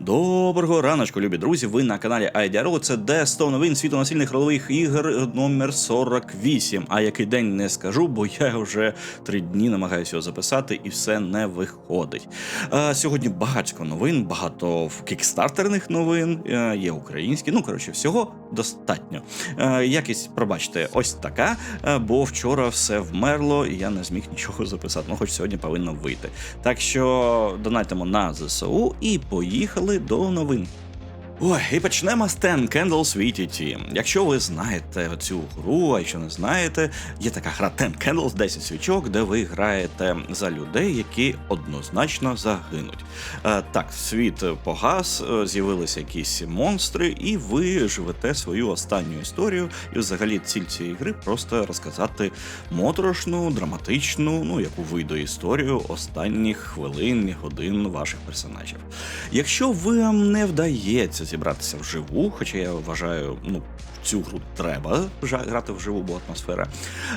Доброго раночку, любі друзі. Ви на каналі IDRO. Це де 100 новин світу насильних ролових ігор номер 48. А який день не скажу, бо я вже три дні намагаюся його записати, і все не виходить. А, сьогодні багатько новин, багато кікстартерних новин, е, є українські. Ну коротше, всього достатньо. Е, якість, пробачте, ось така, е, бо вчора все вмерло, і я не зміг нічого записати. Ну, хоч сьогодні повинно вийти. Так що донатимо на ЗСУ і поїхали до новин. Ой, і почнемо з Ten Candles VTT. Якщо ви знаєте цю гру, а якщо не знаєте, є така гра Ten Candles 10 свічок, де ви граєте за людей, які однозначно загинуть. Е, так, світ погас, е, з'явилися якісь монстри, і ви живете свою останню історію. І взагалі ціль цієї гри просто розказати моторошну, драматичну, ну яку вийде історію останніх хвилин, годин ваших персонажів. Якщо вам не вдається зібратися вживу, хоча я вважаю, ну. Цю гру треба грати вживу, бо атмосфера.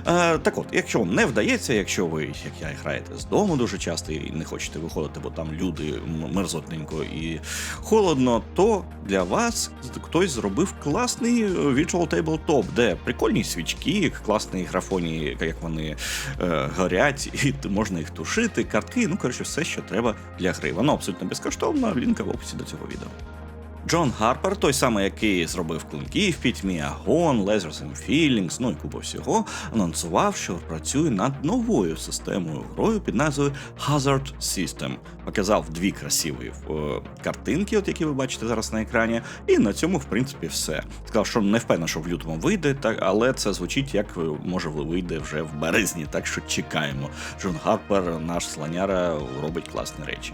Е, так от, якщо вам не вдається, якщо ви, як я, граєте з дому дуже часто і не хочете виходити, бо там люди мерзотненько і холодно, то для вас хтось зробив класний е, Virtual Tabletop, де прикольні свічки, класні графоні, як вони е, горять, і можна їх тушити, картки, ну коротше, все, що треба для гри. Воно абсолютно безкоштовно, лінка в описі до цього відео. Джон Гарпер, той самий, який зробив клинки в пітьмі, Агон, Lasers and Feelings, ну і купа всього, анонсував, що працює над новою системою грою під назвою Hazard System. Показав дві красиві е, картинки, от які ви бачите зараз на екрані, і на цьому, в принципі, все. Сказав, що не впевнений, що в лютому вийде, так, але це звучить як е, може вийде вже в березні, так що чекаємо. Джон Гарпер, наш слоняра, робить класні речі.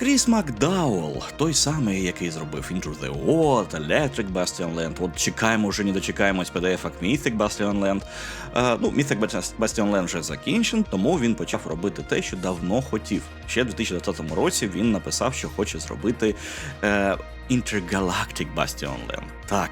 Кріс Макдауел, той самий, який зробив Into the World, Electric Bastion Land. От чекаємо, вже не дочекаємось PDF Mythic Bastion Land. Е, ну, Mythic Bastion Land вже закінчен, тому він почав робити те, що давно хотів. Ще в 2020 році він написав, що хоче зробити е, Intergalactic Bastion Land. Так.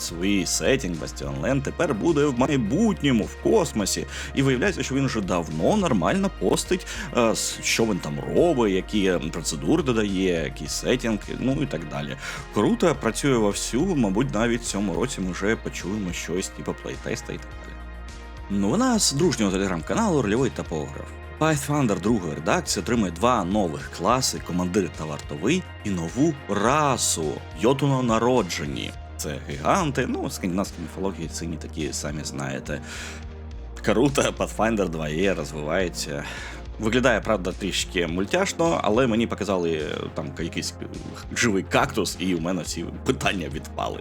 Свій сетінг Bastion Land тепер буде в майбутньому, в космосі. І виявляється, що він вже давно нормально постить, е, що він там робить, які процедури додає, який сетінг, ну і так далі. Круто, працює вовсю, мабуть, навіть в цьому році ми вже почуємо щось типу плейтеста і так далі. Новина з дружнього телеграм-каналу Рольовий топограф. Pathfinder другої редакції отримує два нових класи командир та вартовий і нову расу йотуно народжені. Це гіганти, ну, скандинавські міфології сині такі самі знаєте. Круто, Pathfinder 2E розвивається. Виглядає, правда, трішки мультяшно, але мені показали там якийсь живий кактус, і у мене всі питання відпали.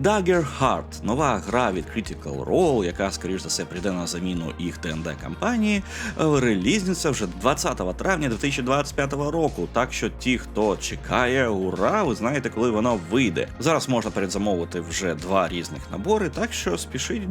Dagger Heart – нова гра від Critical Role, яка, скоріш за все, прийде на заміну їх ТНД кампанії, е, релізниця вже 20 травня 2025 року. Так що ті, хто чекає, ура, ви знаєте, коли вона вийде. Зараз можна передзамовити вже два різних набори, так що спішіть.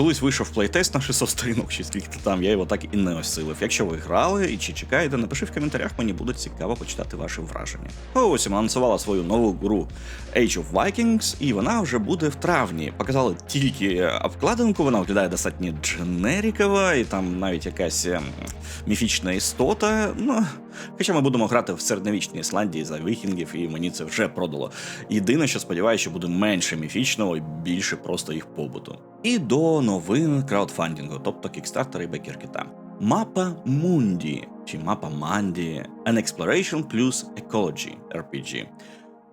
Колись вийшов плейтест на 600 сторінок, чи скільки там, я його так і не осилив. Якщо ви грали і чи чекаєте, напиши в коментарях, мені буде цікаво почитати ваші враження. Ось анонсувала свою нову гру Age of Vikings, і вона вже буде в травні. Показали тільки обкладинку, вона виглядає достатньо дженерікова, і там навіть якась ем, міфічна істота. Ну, хоча ми будемо грати в середньовічній Ісландії за вікінгів, і мені це вже продало. Єдине, що сподіваюся, що буде менше міфічного і більше просто їх побуту. І до новин краудфандингу, тобто кікстартера і бекеркіта. Мапа Мунді чи Мапа Манді An Exploration plus Ecology RPG.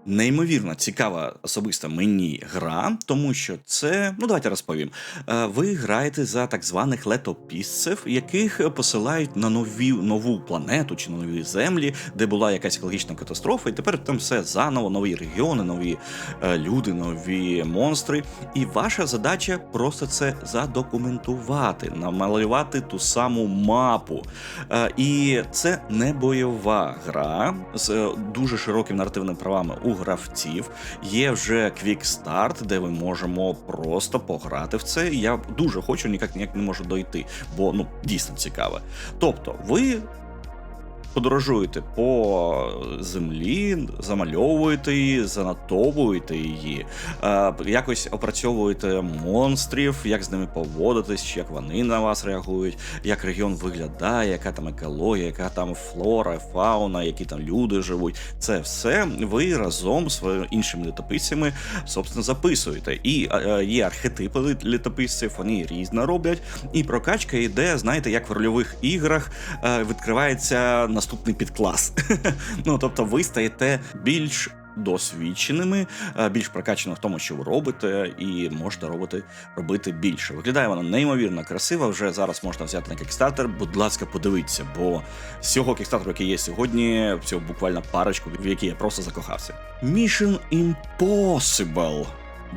Неймовірно цікава особисто мені гра, тому що це, ну давайте розповім. Е, Ви граєте за так званих летописців, яких посилають на нові нову планету чи на нові землі, де була якась екологічна катастрофа, і тепер там все заново, нові регіони, нові е, люди, нові монстри. І ваша задача просто це задокументувати, намалювати ту саму мапу. Е, І це не бойова гра з дуже широкими наративними правами у гравців. Є вже квікстарт, де ми можемо просто пограти в це. Я дуже хочу, ніяк ніяк не можу дойти, бо ну дійсно цікаве. Тобто, ви подорожуєте по землі, замальовуєте її, занотовуєте її, е, якось опрацьовуєте монстрів, як з ними поводитись, як вони на вас реагують, як регіон виглядає, яка там екологія, яка там флора, фауна, які там люди живуть. Це все ви разом з іншими літописцями собственно записуєте. І е, є архетипи літописців, вони різно роблять. І прокачка йде, знаєте, як в рольових іграх е, відкривається наступний підклас. ну тобто, ви стаєте більш. Досвідченими, е, більш прокачано в тому, що ви робите, і можете робити робити більше. Виглядає вона неймовірно красиво. Вже зараз можна взяти на кікстартер. Будь ласка, подивіться, бо з цього кікстартеру, який є сьогодні, всього буквально парочку, в якій я просто закохався. Mission Impossible.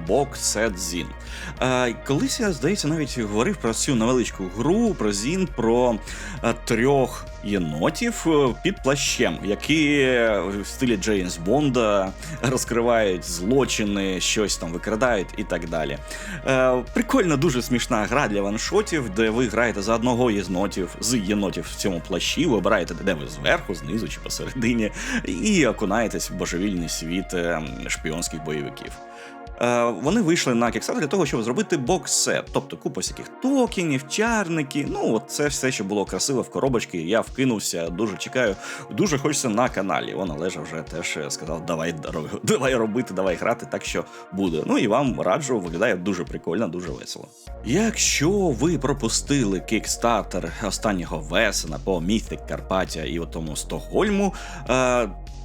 Бок Сет Зін. Колись я, здається, навіть говорив про цю невеличку гру, про Зін, про е, трьох єнотів е, під плащем, які в стилі Джеймс Бонда розкривають злочини, щось там викрадають і так далі. Е, прикольна, дуже смішна гра для ваншотів, де ви граєте за одного єнотів, з єнотів в цьому плащі, ви обираєте, де ви зверху, знизу чи посередині, і окунаєтесь в божевільний світ шпіонських бойовиків. Е, Вони вийшли на Kickstarter для того, щоб зробити бокс-сет, тобто купа всяких токенів, чарники. Ну, от це все, що було красиво в коробочці. Я вкинувся, дуже чекаю, дуже хочеться на каналі. Вона Олежа вже теж сказав: давай давай робити, давай грати, так що буде. Ну і вам раджу, виглядає дуже прикольно, дуже весело. Якщо ви пропустили Kickstarter останнього весена по Mythic Карпаття і тому Стокгольму, е,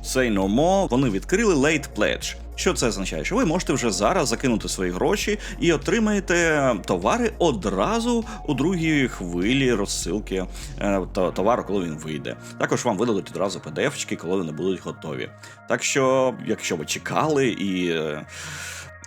Say No More, вони відкрили Late Pledge. Що це означає? Що ви можете вже зараз закинути свої гроші і отримаєте товари одразу у другій хвилі розсилки е, товару, коли він вийде. Також вам видадуть одразу PDF-чки, коли вони будуть готові. Так що, якщо ви чекали і.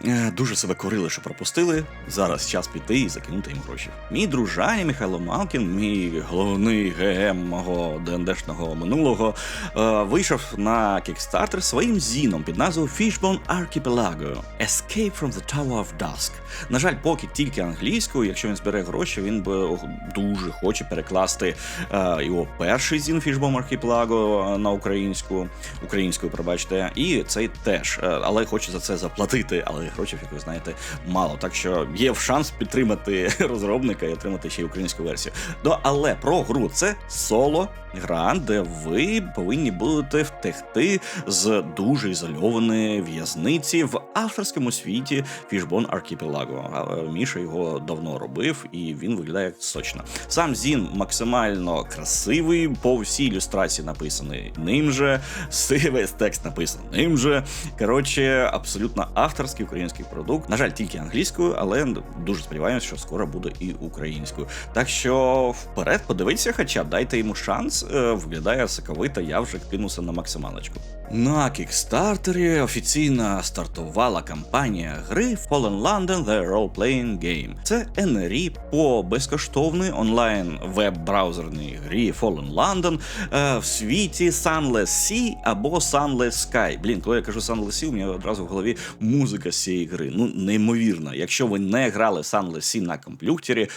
Е, Дуже себе корили, що пропустили. Зараз час піти і закинути їм гроші. Мій дружаня Михайло Малкін, мій головний ГМ мого ДНДшного минулого, е, вийшов на Kickstarter своїм зіном під назвою Fishbone Archipelago Escape from the Tower of Dusk. На жаль, поки тільки англійською. Якщо він збере гроші, він би дуже хоче перекласти е, його перший зін Fishbone Archipelago на українську, українською, пробачте, і цей теж. Але хоче за це заплатити. Але грошей, як ви знаєте, мало. Так що є шанс підтримати розробника і отримати ще й українську версію. Ну, але про гру це соло гра, де ви повинні будете втекти з дуже ізольованої в'язниці в авторському світі Fishbone Archipelago. А, е, Міша його давно робив, і він виглядає сочно. Сам Зін максимально красивий, по всій ілюстрації написаний ним же, с- весь текст написаний ним же. Коротше, абсолютно авторський український продукт. На жаль, тільки англійською, але дуже сподіваємось, що скоро буде і українською. Так що вперед, подивіться, хоча дайте йому шанс. Е, Виглядає соковито, я вже кинувся на максималочку. На кікстартері офіційно стартувала кампанія гри Fallen London The Role Playing Game. Це NRI по безкоштовній онлайн веб-браузерній грі Fallen London е, в світі Sunless Sea або Sunless Sky. Блін, коли я кажу Sunless Sea, у мене одразу в голові музика цієї гри. Ну, неймовірно. Якщо ви не грали Sunless Sea на комп'ютері,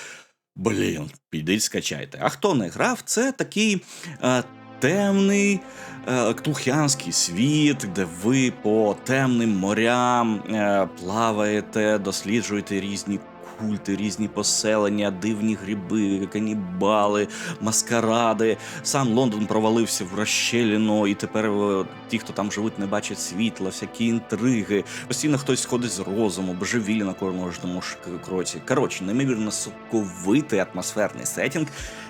блін, підіть скачайте. А хто не грав, це такий. Е, Темний е, ктулхіанський світ, де ви по темним морям е, плаваєте, досліджуєте різні культи, різні поселення, дивні гриби, канібали, маскаради. Сам Лондон провалився в розщеліну, і тепер е, ті, хто там живуть, не бачать світла, всякі інтриги. Постійно хтось сходить з розуму, божевілля на кожному кроці. Коротше, неймовірно соковитий атмосферний сетінг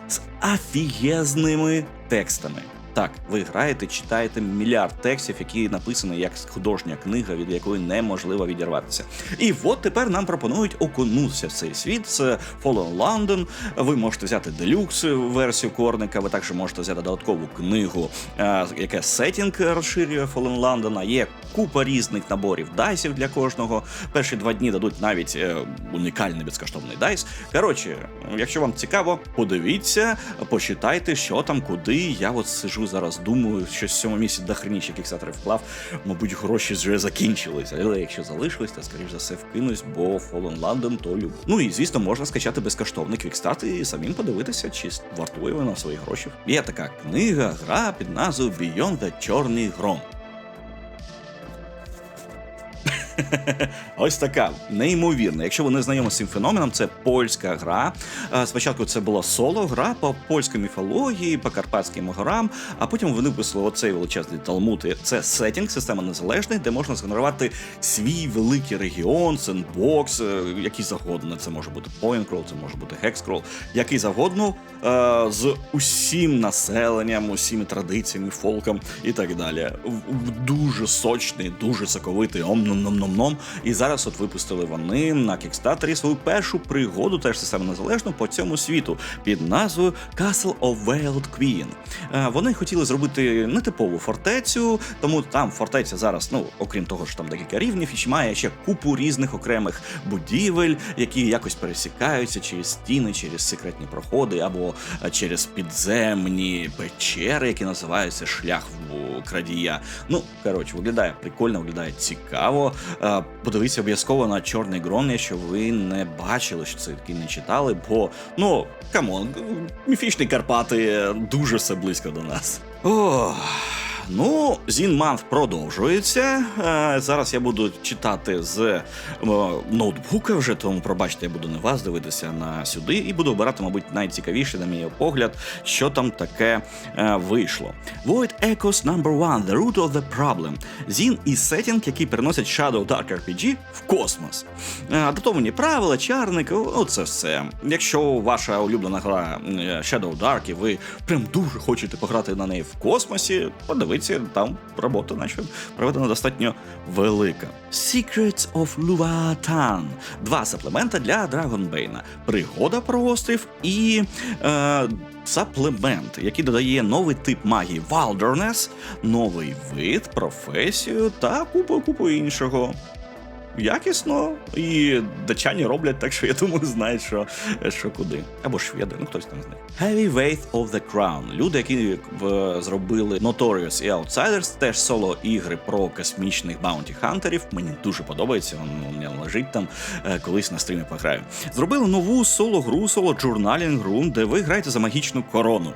з афієзними текстами. Так, ви граєте, читаєте мільярд текстів, які написані як художня книга, від якої неможливо відірватися. І от тепер нам пропонують окунутися в цей світ з Fallen London. Ви можете взяти делюкс версію корника. Ви також можете взяти додаткову книгу, е, яка сетінг розширює Fallen London. Є купа різних наборів дайсів для кожного. Перші два дні дадуть навіть е, унікальний безкоштовний дайс. Коротше, якщо вам цікаво, подивіться, почитайте, що там, куди. Я от сижу зараз, думаю, що в цьому місяці до хреніще кікстатери вклав. Мабуть, гроші вже закінчилися. Але якщо залишились, то скоріш за все вкинусь, бо Fallen London то люб. Ну і звісно, можна скачати безкоштовний квікстарт і самим подивитися, чи вартує вона свої гроші. Є така книга, гра під назвою Beyond the Чорний Гром. Ось така неймовірна. Якщо ви не знайомі з цим феноменом, це польська гра. Спочатку це була соло гра по польській міфології, по карпатським горам, а потім вони виписали оцей величезний талмуд. І Це сетінг, система незалежний, де можна згенерувати свій великий регіон, сендбокс, е, який завгодно. Це може бути crawl, це може бути hexcrawl, який завгодно е, з усім населенням, усіми традиціями, фолком і так далі. Дуже сочний, дуже соковитий ом-ном-ном-ном-ном. І зараз от випустили вони на кікстатері свою першу пригоду, теж систему незалежну по цьому світу під назвою Castle of Veiled Queen. Е, Вони хотіли зробити нетипову фортецю, тому там фортеця зараз, ну окрім того, що там декілька рівнів, і має ще купу різних окремих будівель, які якось пересікаються через стіни, через секретні проходи або е, через підземні печери, які називаються шлях в крадія. Ну коротше, виглядає прикольно, виглядає цікаво. Е, Подивіться обов'язково на чорний грон, якщо ви не бачили, що це таки не читали, бо ну камон, міфічні Карпати дуже все близько до нас. Ох. Ну, Зінмант продовжується. Е, Зараз я буду читати з е, ноутбука вже, тому пробачте, я буду не вас дивитися на сюди і буду обирати, мабуть, найцікавіше, на мій погляд, що там таке е, вийшло. Void Echoes Number One, The Root of the Problem. Зін і сеттінг, який переносять Shadow Dark RPG в космос. Адаптовані правила, чарник, оце все. Якщо ваша улюблена гра Shadow Dark, і ви прям дуже хочете пограти на неї в космосі, подивіться, там робота наче проведена достатньо велика. Secrets of Luvatan. Два саплемента для Драгонбейна. Пригода про острів і. Е, Саплемент, який додає новий тип магії Wilderness, новий вид, професію та купу купу іншого. Якісно, і датчані роблять так, що я думаю, знають, що, що куди. Або шведи, ну хтось там знає. Heavyweight of the Crown. Люди, які в, зробили Notorious і Outsiders, теж соло ігри про космічних баунті хантерів. Мені дуже подобається. Він у лежить там е, колись на стрімі пограю. Зробили нову соло гру, соло джурналінг гру, де ви граєте за магічну корону.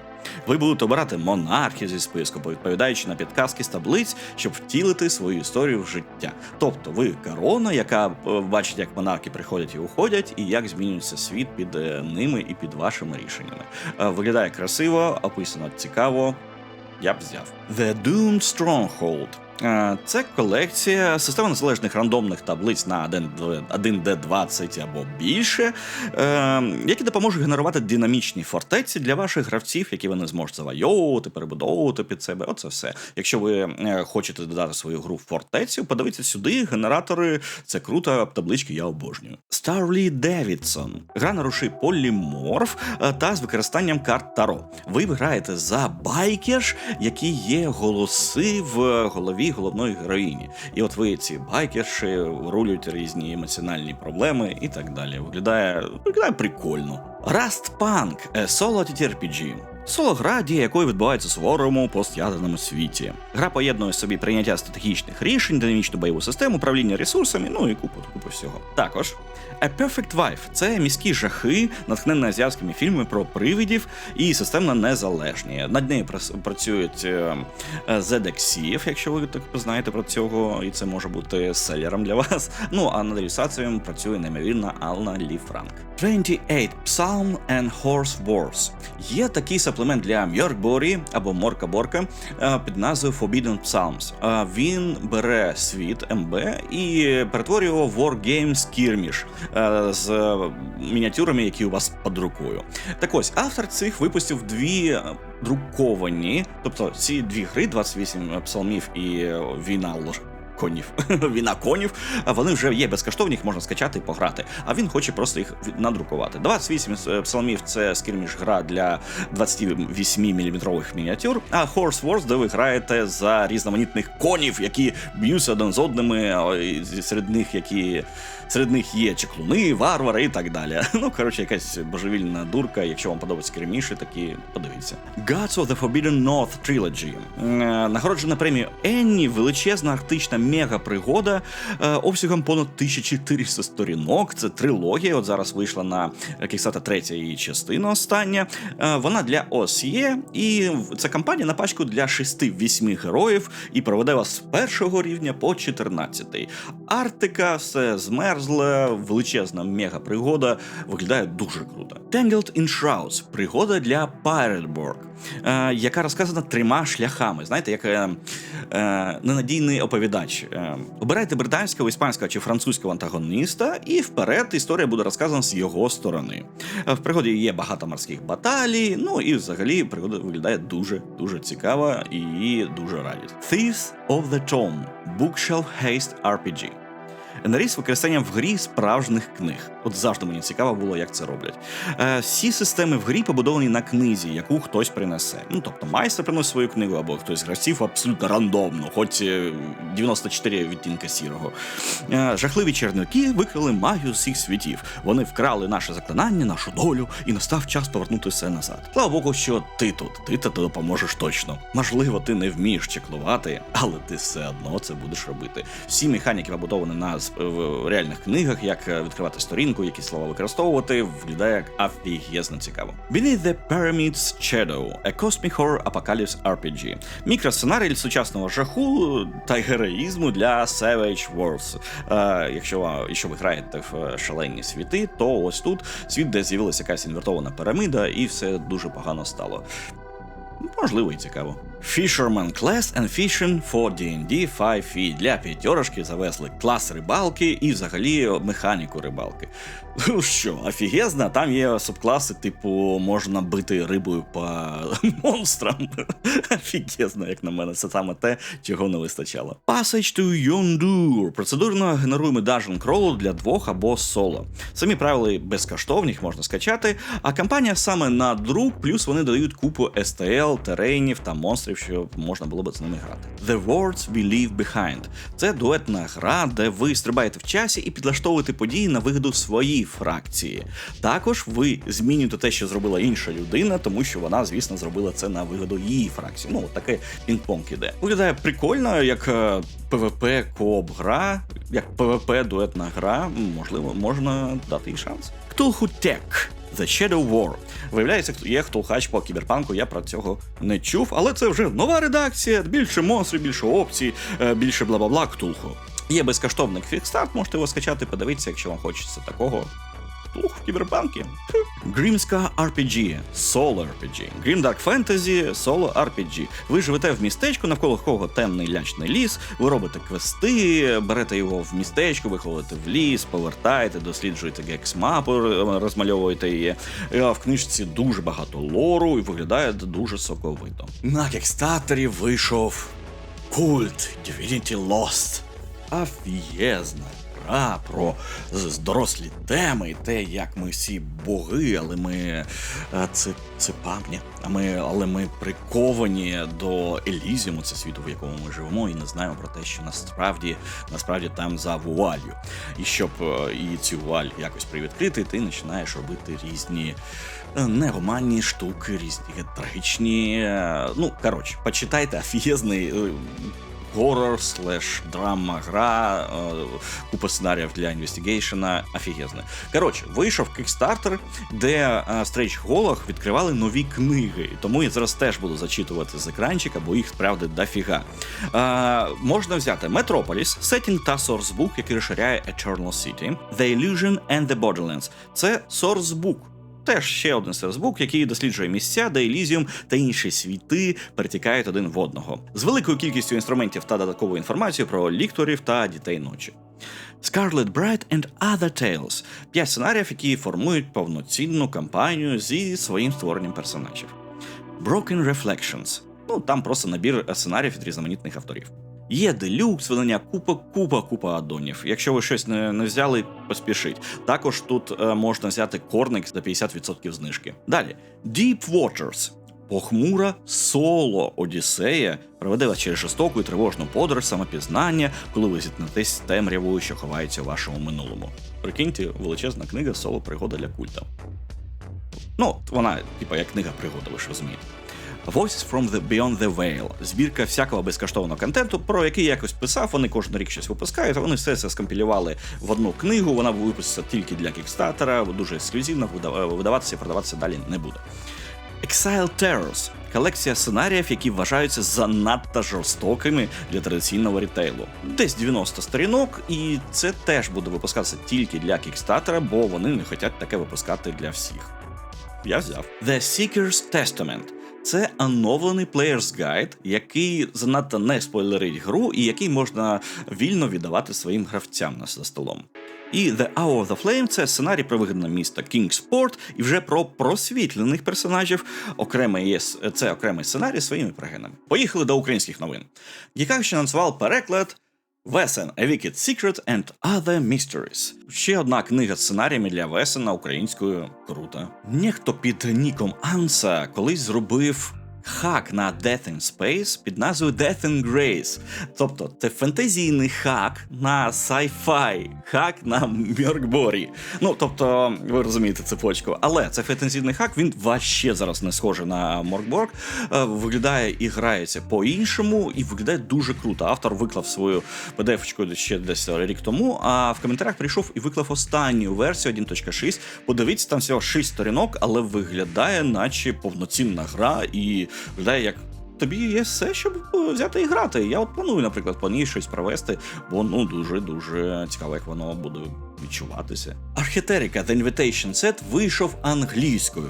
Ви будете обирати монархів зі списку, відповідаючи на підказки з таблиць, щоб втілити свою історію в життя. Тобто, ви корона, яка е, бачить, як монархи приходять і уходять, і як змінюється світ під е, ними і під вашими рішеннями. Е, Виглядає красиво, описано цікаво. Я б взяв. The Doomed Stronghold. Е, Це колекція система незалежних рандомних таблиць на 1D20 або більше, е, які допоможуть генерувати динамічні фортеці для ваших гравців, які ви не зможуть завойовувати, перебудовувати під себе. Оце все. Якщо ви е, хочете додати свою гру в фортецю, подивіться сюди. Генератори це круто, таблички я обожнюю. Старлі Девідсон. Гра на руші поліморф та з використанням карт Таро. Ви граєте за байкерш, які є голоси в голові головної героїні. І от ви ці байкерші рулюють різні емоціональні проблеми і так далі. Виглядає, виглядає прикольно. Rust Punk е, соло TTRPG. Соло гра, дія якої відбувається в суворому постяденому світі. Гра поєднує в собі прийняття стратегічних рішень, динамічну бойову систему, управління ресурсами, ну і купу купу всього. Також A Perfect Wife – це міські жахи, натхнені азіатськими фільмами про привидів і системно незалежні. Над нею працюють е, е, ZXF, якщо ви так знаєте про цього, і це може бути селером для вас. Ну а над ілюстраціями працює неймовірна Ална Лі Франк. 28 Psalm and Horse Wars. Є такий саплемент для Мьоркборі або Морка Борка е, під назвою Forbidden Psalms. Е, Він бере світ МБ і перетворює його в Wargame Skirmish е, з мініатюрами, які у вас під рукою. Так ось автор цих випустив дві друковані, тобто ці дві гри, 28 псалмів і війна конів. Війна конів. Вони вже є безкоштовні, їх можна скачати і пограти. А він хоче просто їх надрукувати. 28 е, псалмів це скільміш гра для 28-мм мініатюр. А Horse Wars, де ви граєте за різноманітних конів, які б'ються один з одними, серед них які. Серед них є чеклуни, варвари і так далі. Ну, коротше, якась божевільна дурка. Якщо вам подобаються керміші, такі подивіться. Gods of the Forbidden North Trilogy. Е, Нагороджена премією Енні, величезна арктична мега-пригода е, обсягом понад 1400 сторінок. Це трилогія. От зараз вийшла на Kickstarter третя її частина остання. Е, Вона для ОСЄ, і це кампанія на пачку для 6-8 героїв і проведе вас з першого рівня по 14. Арктика, все змерзле, величезна мега-пригода, виглядає дуже круто. Tangled in Shrouds – пригода для Pirateborg, е, яка розказана трьома шляхами. Знаєте, як е, е, ненадійний оповідач. Е, обирайте британського, іспанського чи французького антагоніста, і вперед історія буде розказана з його сторони. Е, В пригоді є багато морських баталій, ну і взагалі пригода виглядає дуже дуже цікаво і дуже радять. Thieves of the Tome – Bookshelf Haste RPG. Енерій з використанням в грі справжніх книг. От завжди мені цікаво було, як це роблять. Е, всі системи в грі побудовані на книзі, яку хтось принесе. Ну тобто майстер приносить свою книгу, або хтось з гравців абсолютно рандомно, хоч е, 94 відтінка сірого. Е, жахливі черники викрили магію всіх світів. Вони вкрали наше заклинання, нашу долю, і настав час повернути все назад. Слава Богу, що ти тут, ти то допоможеш точно. Можливо, ти не вмієш чеклувати, але ти все одно це будеш робити. Всі механіки побудовані на в реальних книгах, як е, відкривати сторінку, які слова використовувати, виглядає як офігезно цікаво. Beneath the Pyramids Shadow – A Cosmic Horror Apocalypse RPG. Мікросценарій сучасного жаху та героїзму для Savage Worlds. Е, якщо, якщо ви граєте в е, шалені світи, то ось тут світ, де з'явилася якась інвертована піраміда, і все дуже погано стало. Можливо, і цікаво. Fisherman Class and Fishing for D&D 5e. Для п'ятерочки завезли клас рибалки і взагалі механіку рибалки. Ну що, офігезно, там є субкласи, типу, можна бити рибою по монстрам. Офігезно, як на мене, це саме те, чого не вистачало. Passage to Yondur. Процедурно генеруємо Dungeon Crawl для двох або соло. Самі правила безкоштовні, їх можна скачати, а кампанія саме на друк, плюс вони додають купу STL, теренів та монстрів, що можна було би з ними грати. The Words We Leave Behind. Це дуетна гра, де ви стрибаєте в часі і підлаштовуєте події на вигоду своїй фракції. Також ви змінюєте те, що зробила інша людина, тому що вона, звісно, зробила це на вигоду її фракції. Ну, от таке пінг-понг іде. Виглядає прикольно, як е, PvP кооп гра, як PvP дуетна гра. Можливо, можна дати їй шанс. Cthulhu Tech. The Shadow War. Виявляється, є хтулхач по кіберпанку, я про цього не чув, але це вже нова редакція, більше монстрів, більше опцій, е, більше бла-бла-бла Ктулху. Є безкоштовний квікстарт, можете його скачати, подивитися, якщо вам хочеться такого. Ктулху в кіберпанки. Грімська RPG, Solo RPG. Grim Dark Fantasy, Solo RPG. Ви живете в містечку, навколо якого темний лячний ліс, ви робите квести, берете його в містечко, виходите в ліс, повертаєте, досліджуєте гекс-мапу, розмальовуєте її. Е, В книжці дуже багато лору і виглядає дуже соковито. На кекстатері вийшов культ Divinity Lost. Офігезна гра про дорослі теми те, як ми всі боги, але ми е, це, це пам'ять. А ми, але ми приковані до Елізіуму, це світу, в якому ми живемо, і не знаємо про те, що насправді насправді там за вуалью. І щоб е, і цю вуаль якось привідкрити, ти починаєш робити різні е, негуманні штуки, різні трагічні. Ну, коротше, почитайте офігезний. Горор, слеш, драма, гра, е, купа сценаріїв для інвестигейшена, офігезне. Коротше, вийшов Kickstarter, де е, стрейч-голах відкривали нові книги. Тому я зараз теж буду зачитувати з екранчика, бо їх справді дофіга. Е, можна взяти Metropolis, сеттінг та sourcebook, який розширяє Eternal City, The Illusion and the Borderlands. Це sourcebook. Теж ще один серсбук, який досліджує місця, де Елізіум та інші світи перетікають один в одного, з великою кількістю інструментів та додатковою інформацією про лікторів та дітей ночі. Scarlet Bright and Other Tales – п'ять сценаріїв, які формують повноцінну кампанію зі своїм створенням персонажів. Broken Reflections – ну там просто набір сценаріїв від різноманітних авторів. Є делюкс, видання купа, купа, купа аддонів. Якщо ви щось не, не взяли, поспішіть. Також тут е, можна взяти корник за 50% знижки. Далі Deep Waters. Похмура соло Одіссея проведе вас через жорстоку і тривожну подорож самопізнання, коли ви зіткнетесь з темрявою, що ховається у вашому минулому. Прикиньте, величезна книга соло пригода для культа. Ну, вона, типа, як книга пригода, ви ж розумієте. Voices from the Beyond the Veil. Збірка всякого безкоштовного контенту, про який якось писав. Вони кожен рік щось випускають. Вони все це скомпілювали в одну книгу. Вона випуститься тільки для кікстартера, дуже ексклюзивно, видаватися і продаватися далі не буде. Exile Terrors – колекція сценаріїв, які вважаються занадто жорстокими для традиційного рітейлу. Десь 90 сторінок, і це теж буде випускатися тільки для кікстартера, бо вони не хочуть таке випускати для всіх. Я взяв. The Seeker's Testament. Це оновлений Player's Guide, який занадто не спойлерить гру і який можна вільно віддавати своїм гравцям за столом. І The Hour of the Flame це сценарій про вигідне місто Kingsport і вже про просвітлених персонажів. Окремий є це окремий сценарій своїми пригинами. Поїхали до українських новин. Якак ще анонсував переклад Весен A Wicked Secret and Other Mysteries. Ще одна книга з сценаріями для Весена українською. Круто. Ніхто під ніком Анса колись зробив. Хак на Death in Space під назвою Death in Grace. Тобто це фентезійний хак на sci-fi, хак на Мьоркборі. Ну, тобто, ви розумієте цепочку. Але це фентезійний хак, він вообще зараз не схожий на Моркборг. Е, Виглядає і грається по-іншому, і виглядає дуже круто. Автор виклав свою PDF-очку ще десь рік тому, а в коментарях прийшов і виклав останню версію 1.6. Подивіться, там всього 6 сторінок, але виглядає, наче повноцінна гра, і виглядає як. Тобі є все, щоб е, взяти і грати. Я от планую, наприклад, по ній щось провести, бо ну дуже дуже цікаво, як воно буде відчуватися. Архетерика The Invitation Set вийшов англійською.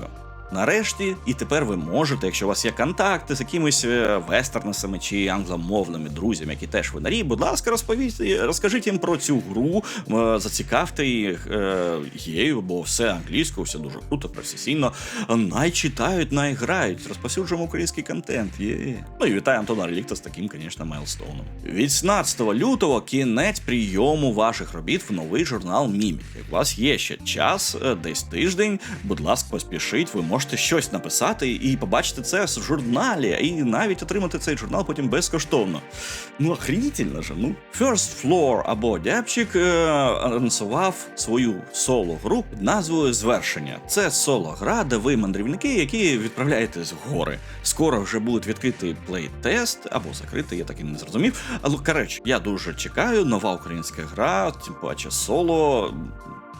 Нарешті, і тепер ви можете, якщо у вас є контакти з якимись е, вестернесами чи англомовними друзями, які теж винарі, будь ласка, розповіть, розкажіть їм про цю гру, е, зацікавте їх е, її, бо все англійською, все дуже круто, професійно. Най читають, най грають, розповсюджуємо український контент. Є. Ну і вітаю Антона Релікта з таким, звісно, майлстоуном. Від 17 лютого кінець прийому ваших робіт в новий журнал Мімік. Як у вас є ще час, е, десь тиждень, будь ласка, поспішіть, ви можете щось написати і побачити це в журналі, і навіть отримати цей журнал потім безкоштовно. Ну, охренітельно же. Ну, First Floor або Дябчик е, анонсував свою соло-гру під назвою Звершення. Це соло-гра, де ви мандрівники, які відправляєтесь в гори. Скоро вже будуть відкритий плей-тест або закритий, я так і не зрозумів. Але коротше, я дуже чекаю. Нова українська гра, тим паче соло.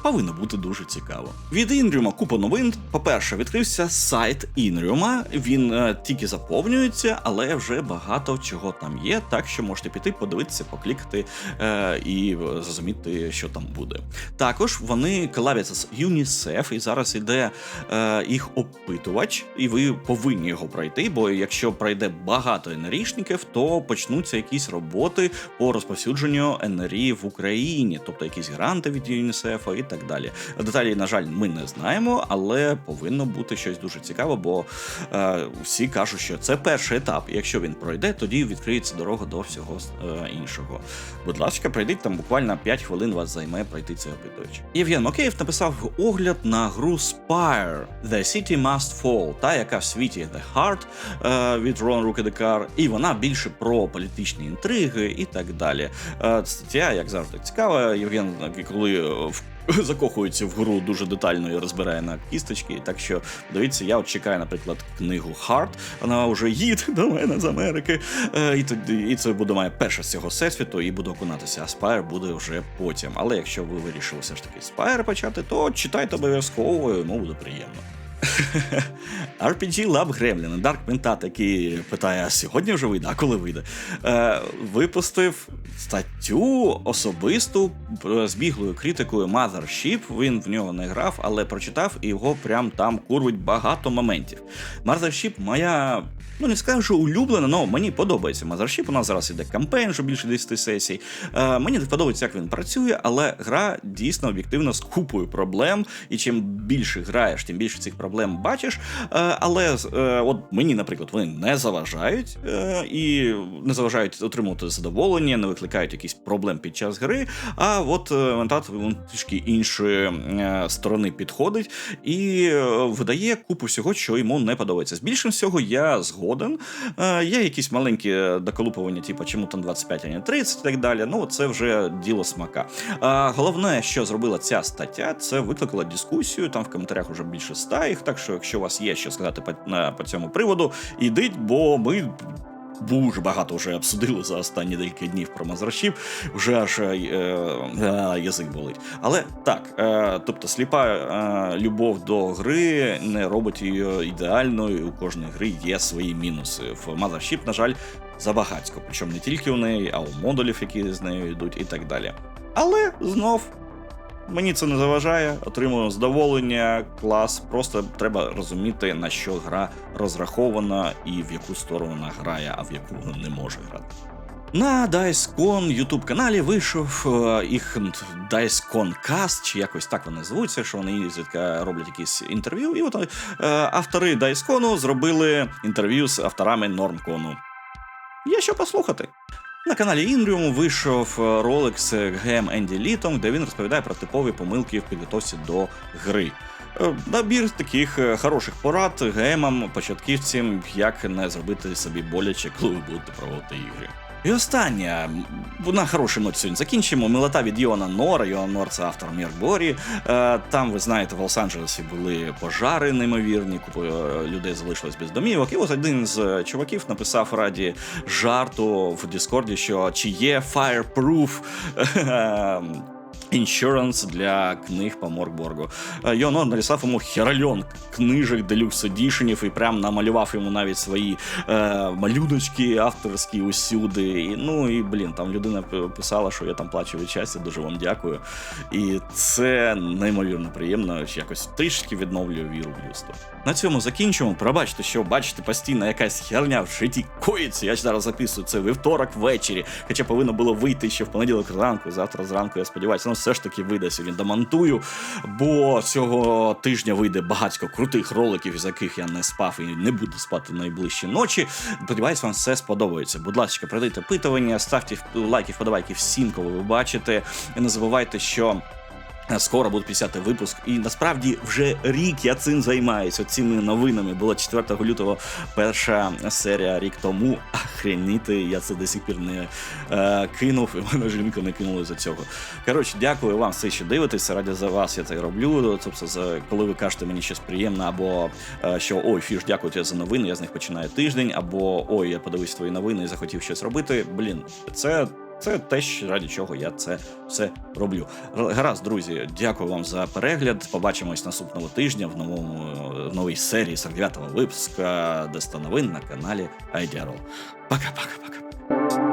Повинно бути дуже цікаво. Від Інріума купа новин. По-перше, відкрився сайт Інріума. Він е, тільки заповнюється, але вже багато чого там є. Так що можете піти, подивитися, поклікати е, і зрозуміти, що там буде. Також вони колабяться з ЮНІСЕФ, і зараз іде е, їх опитувач, і ви повинні його пройти. Бо якщо пройде багато енерішників, то почнуться якісь роботи по розповсюдженню НРІ в Україні, тобто якісь гранти від ЮНІСЕФа і так далі. Деталі, на жаль, ми не знаємо, але повинно бути щось дуже цікаве, бо е, всі кажуть, що це перший етап. Якщо він пройде, тоді відкриється дорога до всього е, іншого. Будь ласка, пройдіть там буквально 5 хвилин вас займе пройти цей опитувач. Євген Макеєв написав огляд на гру Spire The City Must Fall, та яка в світі The Heart е, від Рон Рукедекар, і вона більше про політичні інтриги і так далі. Е, Стаття, як завжди, цікава. Євген, коли е, в закохується в гру дуже детально і розбирає на кісточки. Так що дивіться, я от чекаю, наприклад, книгу Харт. Вона вже їде до мене з Америки. Е, І тоді і це буде моя перша з цього всесвіту, і буду окунатися. А Спайр буде вже потім. Але якщо ви вирішили все ж таки Спайр почати, то читайте обов'язково, йому буде приємно. RPG Lab Gremlin, Dark Mentat, який питає, а сьогодні вже вийде, а коли вийде, е, випустив статтю особисту е, з біглою критикою Mothership. Він в нього не грав, але прочитав і його прям там курвить багато моментів. Mothership моя, ну не скажу, що улюблена, але мені подобається. Mothership, у нас зараз іде кампейн, що більше 10 сесій. Е, мені не подобається, як він працює, але гра дійсно об'єктивно з купою проблем. І чим більше граєш, тим більше цих проблем проблем бачиш. Е, але е, от мені, наприклад, вони не заважають е, і не заважають отримувати задоволення, не викликають якісь проблем під час гри. А от Вентат він трішки іншої сторони підходить і видає купу всього, що йому не подобається. З більшим всього я згоден. Є якісь маленькі доколупування, типу, чому там 25, а не 30 і так далі. Ну, це вже діло смака. А головне, що зробила ця стаття, це викликала дискусію. Там в коментарях вже більше ста їх. Так що, якщо у вас є що сказати по, на, по цьому приводу, ідіть, бо ми. Дуже багато вже обсудили за останні декілька днів про мазрачів, вже аж е, е, язик болить. Але так, е, тобто сліпа е, любов до гри не робить її ідеальною. У кожної гри є свої мінуси. В Mothership, на жаль, забагацько. Причому не тільки у неї, а у модулів, які з нею йдуть, і так далі. Але знов. Мені це не заважає, отримую задоволення, клас. Просто треба розуміти, на що гра розрахована і в яку сторону вона грає, а в яку не може грати. На DiceCon YouTube каналі вийшов е, їх DiceCon Cast, чи якось так вони звуться, що вони їздять, е, роблять якісь інтерв'ю. І от е, автори DiceCon зробили інтерв'ю з авторами NormCon. Є що послухати. На каналі Інріум вийшов е, ролик з ГМ Енді Літом, де він розповідає про типові помилки в підготовці до гри. Е, Набір таких е, хороших порад гемам, початківцям, як не зробити собі боляче, коли ви будете проводити ігри. І останнє, на хорошій ноті сьогодні закінчимо. Милота від Йона Нора. Йон Нор це автор Мірборі. Е, Там, ви знаєте, в Лос-Анджелесі були пожари неймовірні, купа е, людей залишилось без домівок. І ось один з чуваків написав раді жарту в Діскорді, що чи є fireproof е, Insurance для книг по Моркборгу. Е, Йон нарисував йому херальон книжок делюкс едішенів і прям намалював йому навіть свої е, малюночки авторські усюди. І, ну і блін, там людина писала, що я там плачу від щастя, дуже вам дякую. І це неймовірно приємно, якось трішки відновлює віру в людство. На цьому закінчимо. Пробачте, що бачите постійно якась херня в житті коїться. Я ж зараз записую це вівторок ввечері, хоча повинно було вийти ще в понеділок зранку. Завтра зранку, я сподіваюся, ну все ж таки вийде сьогодні домонтую. Бо цього тижня вийде багатько крутих роликів, з яких я не спав і не буду спати найближчі ночі. Сподіваюсь, вам все сподобається. Будь ласка, передайте опитування, ставте лайки, вподобайки всім, кого ви бачите. І не забувайте, що. Скоро буде 50-й випуск, і насправді вже рік я цим займаюся. Цими новинами була 4 лютого перша серія рік тому. Охреніти, я це до сих пір не е, кинув, і мене жінка не кинула за цього. Коротше, дякую вам все, що дивитеся. Раді за вас я це роблю. Тобто, коли ви кажете мені щось приємне, або е, що ой, фіш, дякую тебе за новини. Я з них починаю тиждень, або ой, я подивився твої новини і захотів щось робити. Блін, це. Це те, раді чого я це все роблю. Гаразд, друзі, дякую вам за перегляд. Побачимось наступного тижня в новому в новій серії 49-го випуска Деста новин на каналі IDRO. Пока-пока-пока.